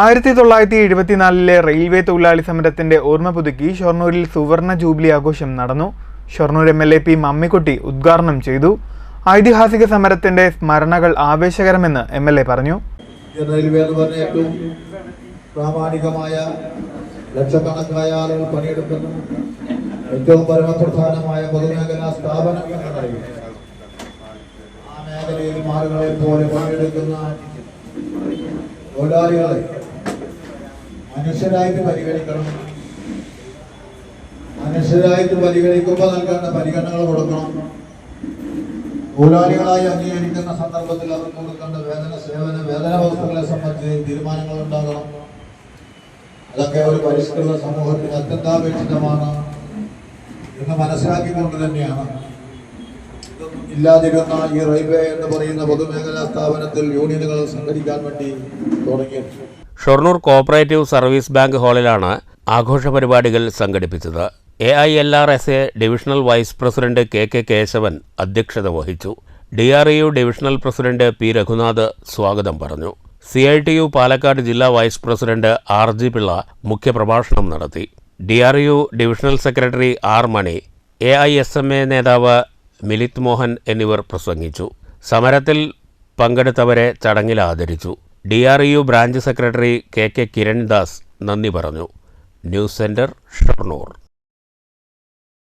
ആയിരത്തി തൊള്ളായിരത്തി എഴുപത്തിനാലിലെ റെയിൽവേ തൊഴിലാളി സമരത്തിന്റെ ഓർമ്മ പുതുക്കി ഷൊർണൂരിൽ സുവർണ ജൂബിലി ആഘോഷം നടന്നു. Shoranur M L A P Mammikutty ഉദ്ഘാടനം ചെയ്തു. ഐതിഹാസിക സമരത്തിന്റെ സ്മരണകൾ ആവേശകരമെന്ന് എം എൽ എ പറഞ്ഞു. റെയിൽവേ എന്ന് പറഞ്ഞ ഏറ്റവും പ്രാമാണികമായ ലക്ഷക്കണക്കായ ആളുകൾ പണിയെടുക്കുന്ന ഏറ്റവും പരമപ്രധാനമായ പൊതുമേഖലാ സ്ഥാപനം ആ മേഖലയിൽ ആളുകളെ പോലെ പണിയെടുക്കുന്ന തൊഴിലാളികളെ മനുഷ്യരായിട്ട് പരിഗണിക്കണം. മനുഷ്യരായിട്ട് പരിഗണിക്കുമ്പോൾ നൽകേണ്ട പരിഗണനകൾ കൊടുക്കണം. തൊഴിലാളികളായി അംഗീകരിക്കുന്ന സന്ദർഭത്തിൽ അവർക്ക് കൊടുക്കേണ്ട വേതന സേവന വേതന വസ്തുക്കളെ സംബന്ധിച്ച് തീരുമാനങ്ങൾ ഉണ്ടാകണം. അതൊക്കെ ഒരു പരിഷ്കൃത സമൂഹത്തിന് അത്യന്താപേക്ഷിതമാണ് എന്ന് മനസ്സിലാക്കിക്കൊണ്ട് തന്നെയാണ്. ഇല്ലാതിരുന്ന ഈ റെയിൽവേ എന്ന് പറയുന്ന പൊതുമേഖലാ സ്ഥാപനത്തിൽ യൂണിയനുകൾ സംഘടിക്കാൻ വേണ്ടി തുടങ്ങിയത്. ഷൊർണൂർ കോഓപ്പറേറ്റീവ് സർവീസ് ബാങ്ക് ഹാളിലാണ് ആഘോഷ പരിപാടികൾ സംഘടിപ്പിച്ചത്. A I L R S A divisional vice president K K Keshavan അധ്യക്ഷത വഹിച്ചു. D R E U divisional president P Raghunath സ്വാഗതം പറഞ്ഞു. C I T U Palakkad ജില്ലാ vice president R G Pillai മുഖ്യപ്രഭാഷണം നടത്തി. D R U divisional secretary R Mani A I S M A നേതാവ് മിലിത് മോഹൻ എന്നിവർ പ്രസംഗിച്ചു. സമരത്തിൽ പങ്കെടുത്തവരെ ചടങ്ങിൽ ആദരിച്ചു. D R U branch secretary K K Kirandas നന്ദി പറഞ്ഞു. News centre Shoranur.